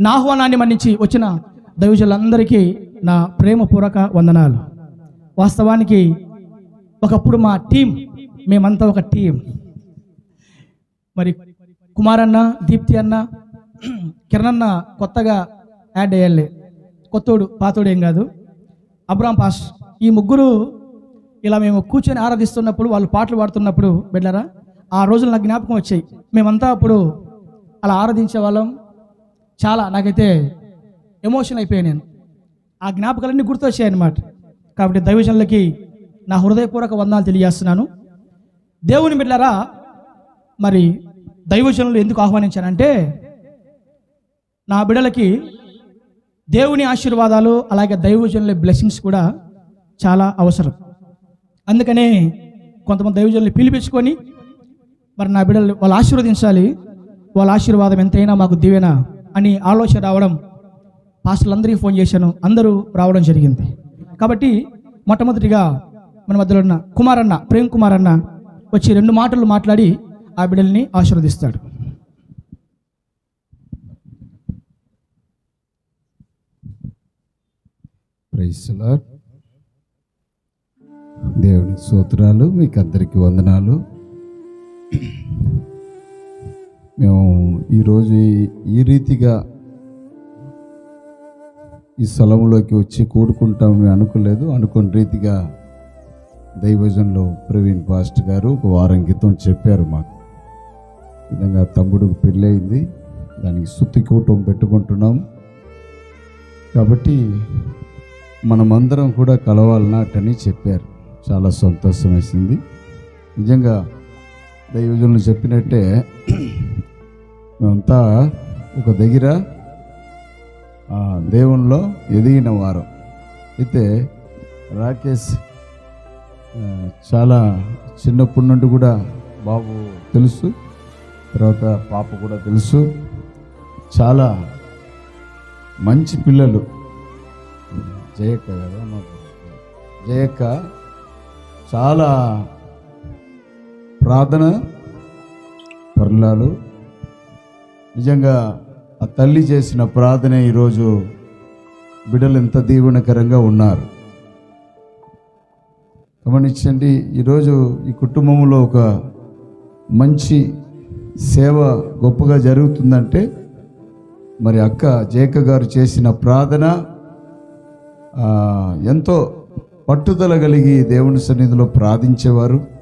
నా ఆహ్వానాన్ని మన్నించి వచ్చిన దైవజులందరికీ నా ప్రేమపూర్వక వందనాలు. వాస్తవానికి ఒకప్పుడు మా టీం మేమంతా ఒక టీం. మరి కుమారన్న దీప్తి అన్న కిరణ్ అన్న కొత్తగా యాడ్ అయ్యాలి కొత్తోడు పాతోడు ఏం కాదు. అబ్రామ్ పాస్ ఈ ముగ్గురు ఇలా మేము కూర్చొని ఆరాధిస్తున్నప్పుడు వాళ్ళు పాటలు పాడుతున్నప్పుడు బిడ్డరా ఆ రోజులు నాకు జ్ఞాపకం వచ్చాయి. మేమంతా అప్పుడు అలా ఆరాధించే వాళ్ళం. చాలా నాకైతే ఎమోషన్ అయిపోయాను నేను. ఆ జ్ఞాపకాలన్నీ గుర్తొచ్చాయి అనమాట కాబట్టి దైవజనులకి నా హృదయపూర్వక వందనాలు తెలియజేస్తున్నాను. దేవుని బిడ్డరా మరి దైవజనులు ఎందుకు ఆహ్వానించానంటే నా బిడ్డలకి దేవుని ఆశీర్వాదాలు అలాగే దైవజనుల బ్లెస్సింగ్స్ కూడా చాలా అవసరం. అందుకనే కొంతమంది దైవజనులు పిలిపించుకొని మరి నా బిడ్డలు వాళ్ళు ఆశీర్వదించాలి. వాళ్ళ ఆశీర్వాదం ఎంతైనా మాకు దీవెన అని ఆలోచన రావడం పాస్టర్లందరికీ ఫోన్ చేశాను. అందరూ రావడం జరిగింది. కాబట్టి మొట్టమొదటిగా మన మధ్యలో ఉన్న కుమారన్న ప్రేమ్ కుమార్ అన్న వచ్చి రెండు మాటలు మాట్లాడి ఆ బిడ్డల్ని ఆశీర్వదిస్తాడు. దేవుని సూత్రాలు మీకు అందరికీ వందనాలు. మేము ఈరోజు ఈ- రీతిగా ఈ స్థలంలోకి వచ్చి కూడుకుంటాం మేము అనుకోలేదు. అనుకున్న రీతిగా దైవజన్లో ప్రవీణ్ పాస్ట్ గారు ఒక వారం క్రితం చెప్పారు మాకు. విధంగా తమ్ముడికి పెళ్ళయింది. దానికి శుద్ధి కూటం పెట్టుకుంటున్నాం. కాబట్టి మనమందరం కూడా కలవాలన్నట్టని చెప్పారు. చాలా సంతోషం వేసింది నిజంగా దైవజనులు చెప్పినట్టే మేమంతా ఒక దగ్గర దేవునిలో ఎదిగిన వారం. అయితే రాకేష్ చాలా చిన్నప్పటి నుండి కూడా బాబు తెలుసు తర్వాత పాప కూడా తెలుసు. చాలా మంచి పిల్లలు. జయక్క కదా మాకు? జయక్క చాలా ప్రార్థన పర్లాలు నిజంగా ఆ తల్లి చేసిన ప్రార్థన ఈరోజు బిడ్డలు ఎంత దీవెనకరంగా ఉన్నారు. గమనించండి ఈరోజు ఈ కుటుంబంలో ఒక మంచి సేవ గొప్పగా జరుగుతుందంటే మరి అక్క జేక గారు చేసిన ప్రార్థన ఎంతో పట్టుదల కలిగి దేవుని సన్నిధిలో ప్రార్థించేవారు.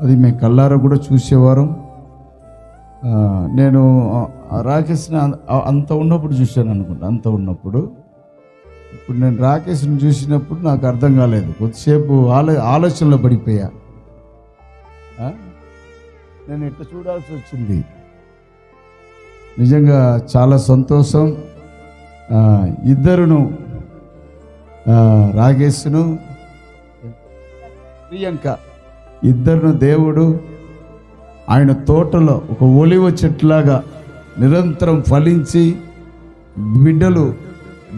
అది మేము కళ్ళారా కూడా చూసేవారం. నేను రాకేష్ని అంత ఉన్నప్పుడు చూశాను అనుకుంటా అంత ఉన్నప్పుడు. ఇప్పుడు నేను రాకేష్ని చూసినప్పుడు నాకు అర్థం కాలేదు. కొద్దిసేపు ఆలో ఆలోచనలో పడిపోయా. నేను ఇట్లా చూడాల్సి వచ్చింది. నిజంగా చాలా సంతోషం. ఇద్దరును రాకేష్ను ప్రియాంక ఇద్దరును దేవుడు ఆయన తోటలో ఒక ఒలివ చెట్లాగా నిరంతరం ఫలించి బిడ్డలు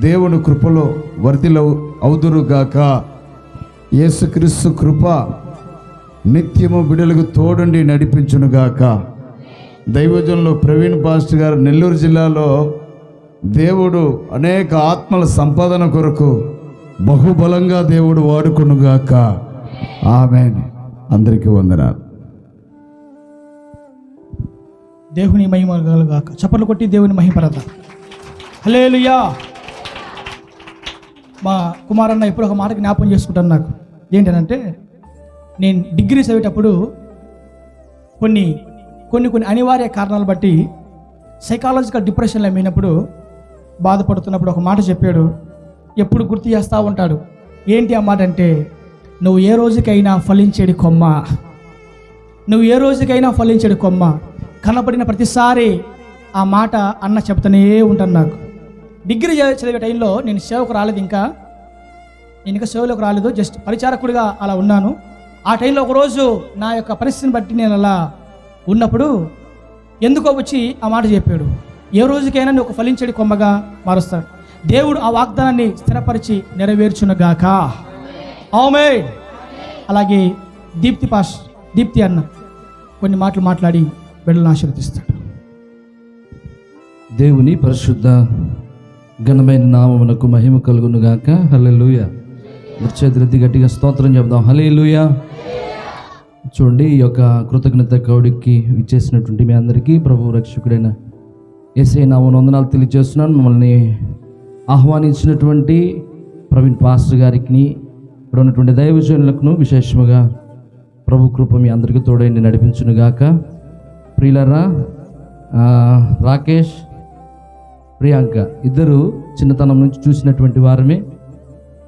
దేవుని కృపలో వర్తిలో అవుదురుగాక. యేసుక్రీస్తు కృప నిత్యము బిడలకు తోడుండి నడిపించునుగాక. దైవజంలో ప్రవీణ్ పాస్టర్ గారు నెల్లూరు జిల్లాలో దేవుడు అనేక ఆత్మల సంపాదన కొరకు బహుబలంగా దేవుడు వాడుకునుగాక. ఆమె అందరికీ వందనాలు. దేవుని మహిమ కలుగాక చప్పట్లు కొట్టి దేవుని మహిమపరత హలేలుయా మా కుమారన్న ఇప్పుడు ఒక మాట జ్ఞాపం చేసుకుంటాను నాకు. ఏంటంటే నేను డిగ్రీ చదివేటప్పుడు కొన్ని కొన్ని కొన్ని అనివార్య కారణాలు బట్టి సైకాలజికల్ డిప్రెషన్లో అయినప్పుడు బాధపడుతున్నప్పుడు ఒక మాట చెప్పాడు. ఎప్పుడు గుర్తు చేస్తూ ఉంటాడు. ఏంటి ఆ మాట అంటే నువ్వు ఏ రోజుకైనా ఫలించేడు కొమ్మ. నువ్వు ఏ రోజుకైనా ఫలించేడు కొమ్మ. కనపడిన ప్రతిసారి ఆ మాట అన్న చెప్తూనే ఉంటాను నాకు. డిగ్రీ చదివే చదివే టైంలో నేను సేవకు రాలేదు ఇంకా. నేను ఇంకా సేవలోకి రాలేదు జస్ట్ పరిచారకుడిగా అలా ఉన్నాను. ఆ టైంలో ఒకరోజు నా యొక్క పరిస్థితిని బట్టి నేను అలా ఉన్నప్పుడు ఎందుకో వచ్చి ఆ మాట చెప్పాడు. ఏ రోజుకైనా నువ్వు ఒక కొమ్మగా మారుస్తాడు. దేవుడు ఆ వాగ్దానాన్ని స్థిరపరిచి నెరవేర్చునగాక. ఆమె అలాగే దీప్తి పాస్ దీప్తి అన్న కొన్ని మాటలు మాట్లాడి బిడ్డలను ఆశీర్వదిస్తాడు. దేవుని పరిశుద్ధ ఘనమైన నామమునకు మహిమ కలుగును గాక హల్లెలూయ. మరి చేతులెత్తి గట్టిగా స్తోత్రం చెప్దాం లూయ చూడండి ఈ యొక్క కృతజ్ఞత కౌడికి ఇచ్చేసినటువంటి మీ అందరికీ ప్రభు రక్షకుడైన ఎస్ఐ నామను వందనాలు తెలియజేస్తున్నాను. మమ్మల్ని ఆహ్వానించినటువంటి ప్రవీణ్ పాస్టర్ గారికి ఇక్కడ ఉన్నటువంటి దైవజనులకు విశేషముగా ప్రభు కృప మీ అందరికీ తోడైంది నడిపించును గాక. ప్రియులరా రాకేష్ ప్రియాంక ఇద్దరు చిన్నతనం నుంచి చూసినటువంటి వారమే.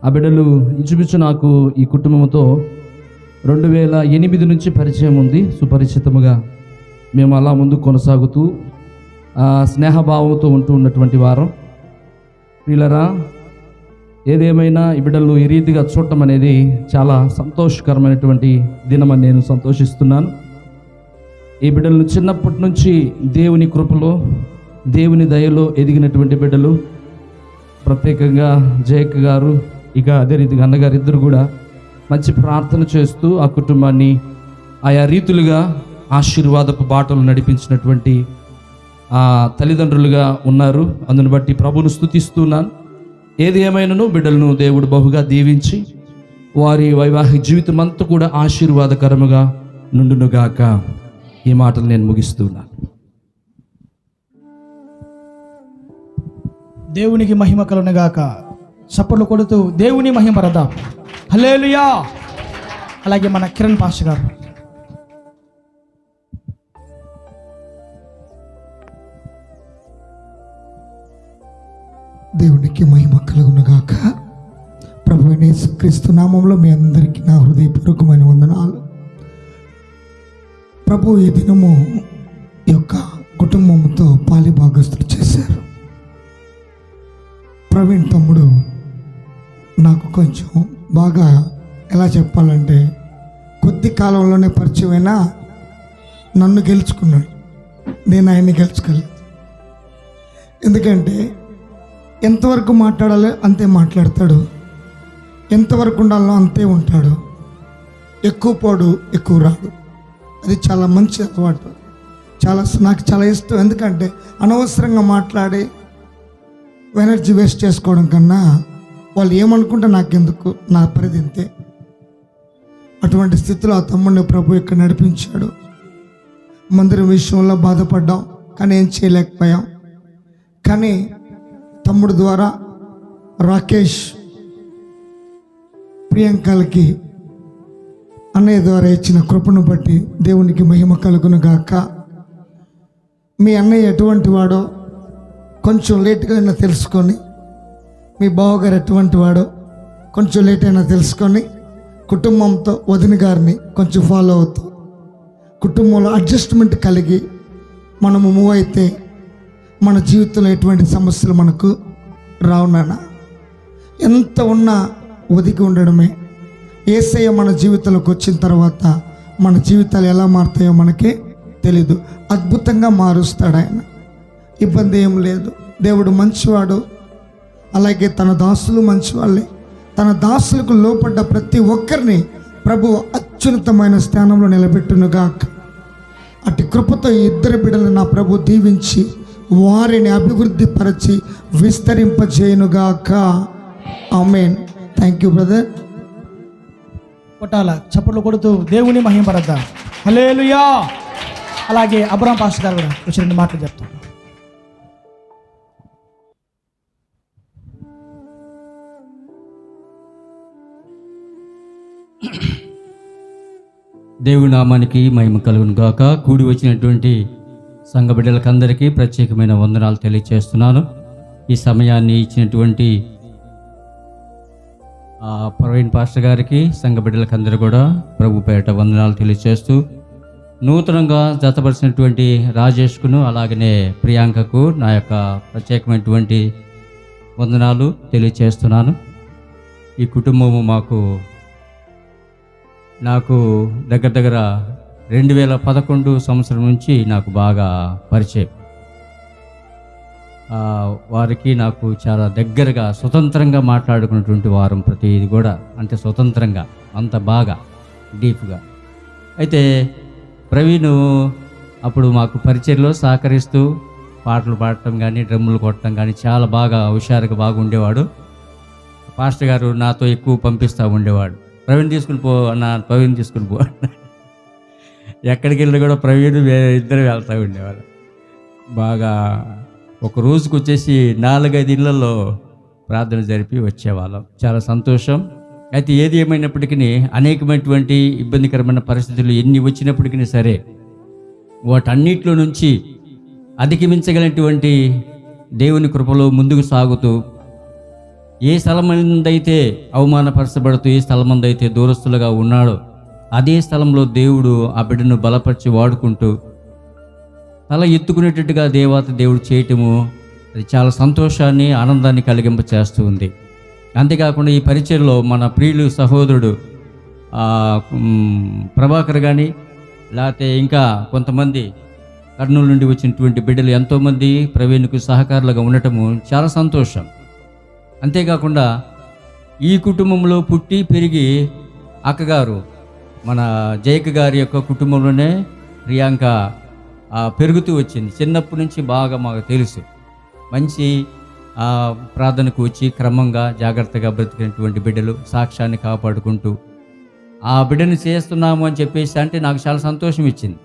ఆ బిడ్డలు ఇంచుమించు నాకు ఈ కుటుంబంతో రెండు వేల ఎనిమిది నుంచి పరిచయం ఉంది. సుపరిచితముగా మేము అలా ముందు కొనసాగుతూ స్నేహభావంతో ఉంటూ ఉన్నటువంటి వారం. ప్రియులరా ఏదేమైనా ఈ బిడ్డలు ఈ రీతిగా చూడటం అనేది చాలా సంతోషకరమైనటువంటి దినమని నేను సంతోషిస్తున్నాను. ఈ బిడ్డలను చిన్నప్పటి నుంచి దేవుని కృపలో దేవుని దయలో ఎదిగినటువంటి బిడ్డలు ప్రత్యేకంగా జయక్ గారు ఇక అదే రీతిగా అన్నగారు ఇద్దరు కూడా మంచి ప్రార్థన చేస్తూ ఆ కుటుంబాన్ని ఆయా రీతులుగా ఆశీర్వాదపు బాటలు నడిపించినటువంటి ఆ తల్లిదండ్రులుగా ఉన్నారు. అందుని బట్టి ప్రభును స్థుతిస్తున్నాను ఏది ఏమైనాను బిడ్డలను దేవుడు బహుగా దీవించి వారి వైవాహిక జీవితం అంతా కూడా ఆశీర్వాదకరముగా నుండునుగాక. ఈ మాటలు నేను ముగిస్తున్నాను. దేవునికి మహిమ కలనుగాక చప్పట్లు కొడుతూ దేవుని మహిమ రథం హలేలుయా అలాగే మన కిరణ్ పాష గారు. దేవునికి మహిమ కలుగునుగాక. ప్రభు క్రీస్తు నామంలో మీ అందరికీ నా హృదయపూర్వకమైన వందనాలు. ప్రభు ఈ దినము యొక్క కుటుంబంతో పాలి భాగస్తులు చేశారు. ప్రవీణ్ తమ్ముడు నాకు కొంచెం బాగా ఎలా చెప్పాలంటే కొద్ది కాలంలోనే పరిచయమైన నన్ను గెలుచుకున్నాడు. నేను ఆయన్ని గెలుచుకోలేదు. ఎందుకంటే ఎంతవరకు మాట్లాడాలో అంతే మాట్లాడతాడు. ఎంతవరకు ఉండాలో అంతే ఉంటాడు. ఎక్కువ పోడు ఎక్కువ రాడు అది చాలా మంచి అలవాటు. చాలా నాకు చాలా ఇష్టం. ఎందుకంటే అనవసరంగా మాట్లాడి ఎనర్జీ వేస్ట్ చేసుకోవడం కన్నా వాళ్ళు ఏమనుకుంటే నాకెందుకు? నా పరిధింతే అటువంటి స్థితిలో ఆ తమ్ముడిని ప్రభు ఇక్కడ నడిపించాడు. మందిరం విషయంలో బాధపడ్డాం. కానీ ఏం చేయలేకపోయాం. కానీ తమ్ముడు ద్వారా రాకేష్ ప్రియాంకలకి అన్నయ్య ద్వారా ఇచ్చిన కృపను బట్టి దేవునికి మహిమ కలుగును గాక. మీ అన్నయ్య ఎటువంటి వాడో కొంచెం లేట్గా అయినా తెలుసుకొని మీ బావగారు ఎటువంటి వాడో కొంచెం లేట్ అయినా తెలుసుకొని కుటుంబంతో వదిన గారిని కొంచెం ఫాలో అవుతూ కుటుంబంలో అడ్జస్ట్మెంట్ కలిగి మనము మూవ్ అయితే మన జీవితంలో ఎటువంటి సమస్యలు మనకు రావు నాన్న. ఎంత ఉన్నా ఒదిగి ఉండడమే. ఏసయ్య మన జీవితంలోకి వచ్చిన తర్వాత మన జీవితాలు ఎలా మారుతాయో మనకే తెలీదు. అద్భుతంగా మారుస్తాడు ఆయన. ఇబ్బంది ఏం లేదు. దేవుడు మంచివాడు. అలాగే తన దాసులు మంచివాళ్ళే. తన దాసులకు లోపడ్డ ప్రతి ఒక్కరిని ప్రభు అత్యున్నతమైన స్థానంలో నిలబెట్టునుగాక. అటు కృపతో ఇద్దరు బిడ్డలు నా ప్రభు దీవించి వారిని అభివృద్ధి పరిచి విస్తరింపజేయునుగాక. ఆమెన్. థ్యాంక్ యూ బ్రదర్ కొట్టాల? చప్పట్లు కొడుతూ దేవుని మహిమ రథం హల్లెలూయా! అలాగే అబ్రాం పాష గారు కూడా వచ్చి రెండు మాటలు చెప్తారు. దేవుడి నామానికి మహిమ కలుగును గాక కూడి వచ్చినటువంటి సంఘ బిడ్డలకందరికీ ప్రత్యేకమైన వందనాలు తెలియజేస్తున్నాను ఈ సమయాన్ని ఇచ్చినటువంటి ప్రవీణ్ పాస్టర్ గారికి సంఘ బిడ్డలకందరూ కూడా ప్రభు పేట వందనాలు తెలియజేస్తూ నూతనంగా జతపరిచినటువంటి రాజేష్కును అలాగనే ప్రియాంకకు నా యొక్క ప్రత్యేకమైనటువంటి వందనాలు తెలియజేస్తున్నాను ఈ కుటుంబము మాకు నాకు దగ్గర దగ్గర రెండు వేల పదకొండు సంవత్సరం నుంచి నాకు బాగా పరిచయం. వారికి నాకు చాలా దగ్గరగా స్వతంత్రంగా మాట్లాడుకున్నటువంటి వారం ప్రతిది కూడా అంటే స్వతంత్రంగా అంత బాగా డీప్గా. అయితే ప్రవీణ్ అప్పుడు మాకు పరిచయలో సహకరిస్తూ పాటలు పాడటం కానీ డ్రమ్ములు కొట్టడం కానీ చాలా బాగా హుషారుగా బాగా ఉండేవాడు పాస్టర్ గారు నాతో ఎక్కువ పంపిస్తూ ఉండేవాడు. ప్రవీణ్ తీసుకుని పో అన్న ప్రవీణ్ తీసుకుని పో ఎక్కడికి వెళ్ళి కూడా ప్రవీణ్ ఇద్దరు వెళ్తూ ఉండేవాళ్ళు బాగా ఒక రోజుకు వచ్చేసి నాలుగైదు ఇళ్ళలో ప్రార్థన జరిపి వచ్చేవాళ్ళం. చాలా సంతోషం. అయితే ఏది ఏమైనప్పటికీ అనేకమైనటువంటి ఇబ్బందికరమైన పరిస్థితులు ఎన్ని వచ్చినప్పటికీ సరే వాటన్నిటిలో నుంచి అధిగమించగలిగినటువంటి దేవుని కృపలో ముందుకు సాగుతూ ఏ స్థలమందైతే అవమానపరచబడుతూ ఏ స్థలమందైతే దూరస్తులుగా ఉన్నాడో అదే స్థలంలో దేవుడు ఆ బిడ్డను బలపరిచి వాడుకుంటూ తల ఎత్తుకునేటట్టుగా దేవత దేవుడు చేయటము అది చాలా సంతోషాన్ని ఆనందాన్ని కలిగింప చేస్తూ ఉంది. అంతేకాకుండా ఈ పరిచయలో మన ప్రియులు సహోదరుడు ప్రభాకర్ కానీ లేకపోతే ఇంకా కొంతమంది కర్నూలు నుండి వచ్చినటువంటి బిడ్డలు ఎంతోమంది ప్రవీణ్కు సహకారులుగా ఉండటము చాలా సంతోషం. అంతేకాకుండా ఈ కుటుంబంలో పుట్టి పెరిగి అక్కగారు మన జయక గారి యొక్క కుటుంబంలోనే ప్రియాంక పెరుగుతూ వచ్చింది. చిన్నప్పటి నుంచి బాగా మాకు తెలుసు. మంచి ప్రార్థనకు వచ్చి క్రమంగా జాగ్రత్తగా బ్రతికినటువంటి బిడ్డలు సాక్ష్యాన్ని కాపాడుకుంటూ ఆ బిడ్డను చేస్తున్నాము అని చెప్పేసి అంటే నాకు చాలా సంతోషం ఇచ్చింది.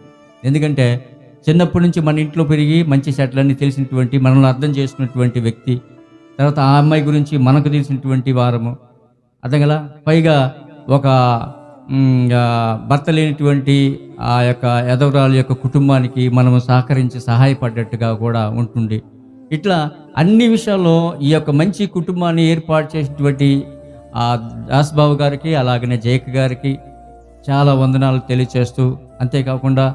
ఎందుకంటే చిన్నప్పటి నుంచి మన ఇంట్లో పెరిగి మంచి చెట్లన్నీ తెలిసినటువంటి మనల్ని అర్థం చేసుకున్నటువంటి వ్యక్తి తర్వాత ఆ అమ్మాయి గురించి మనకు తెలిసినటువంటి వారము. అర్థం కదా? పైగా ఒక భర్త లేనిటువంటి ఆ యొక్క ఎదవరాల యొక్క కుటుంబానికి మనము సహకరించి సహాయపడ్డట్టుగా కూడా ఉంటుంది ఇట్లా అన్ని విషయాల్లో ఈ యొక్క మంచి కుటుంబాన్ని ఏర్పాటు చేసినటువంటి ఆ దాస్బాబు గారికి అలాగనే జయక్ గారికి చాలా వందనాలు తెలియచేస్తూ అంతేకాకుండా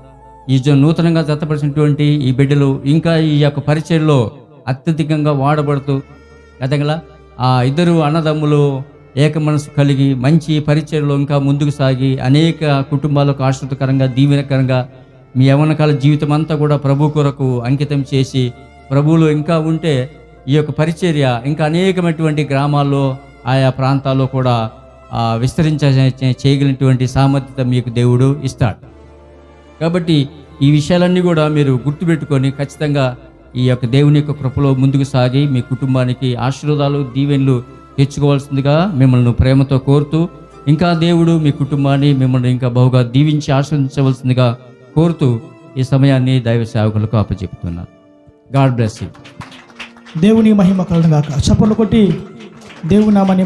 ఈ జ- నూతనంగా జతపరిచినటువంటి ఈ బిడ్డలు ఇంకా ఈ యొక్క పరిచయంలో అత్యధికంగా వాడబడుతూ అదగల ఆ ఇద్దరు అన్నదమ్ములు ఏక మనసు కలిగి మంచి పరిచయలో ఇంకా ముందుకు సాగి అనేక కుటుంబాలకు ఆశ్రితకరంగా దీవెనకరంగా మీ యవనకాల జీవితం అంతా కూడా ప్రభు కొరకు అంకితం చేసి ప్రభువులు ఇంకా ఉంటే ఈ యొక్క పరిచర్య ఇంకా అనేకమైనటువంటి గ్రామాల్లో ఆయా ప్రాంతాల్లో కూడా విస్తరించ చేయగలిగినటువంటి సామర్థ్యత మీకు దేవుడు ఇస్తాడు. కాబట్టి ఈ విషయాలన్నీ కూడా మీరు గుర్తుపెట్టుకొని ఖచ్చితంగా ఈ యొక్క దేవుని యొక్క కృపలో ముందుకు సాగి మీ కుటుంబానికి ఆశీర్వాదాలు దీవెనలు తెచ్చుకోవాల్సిందిగా మిమ్మల్ని ప్రేమతో కోరుతూ ఇంకా దేవుడు మీ కుటుంబాన్ని మిమ్మల్ని ఇంకా బహుగా దీవించి ఆశ్రయించవలసిందిగా కోరుతూ ఈ సమయాన్ని దైవ సేవకులకు అప్పచెప్తున్నాను గాడ్ బ్లెస్ దేవుని మహిమ కలను చప్పలు కొట్టి దేవుని నామాన్ని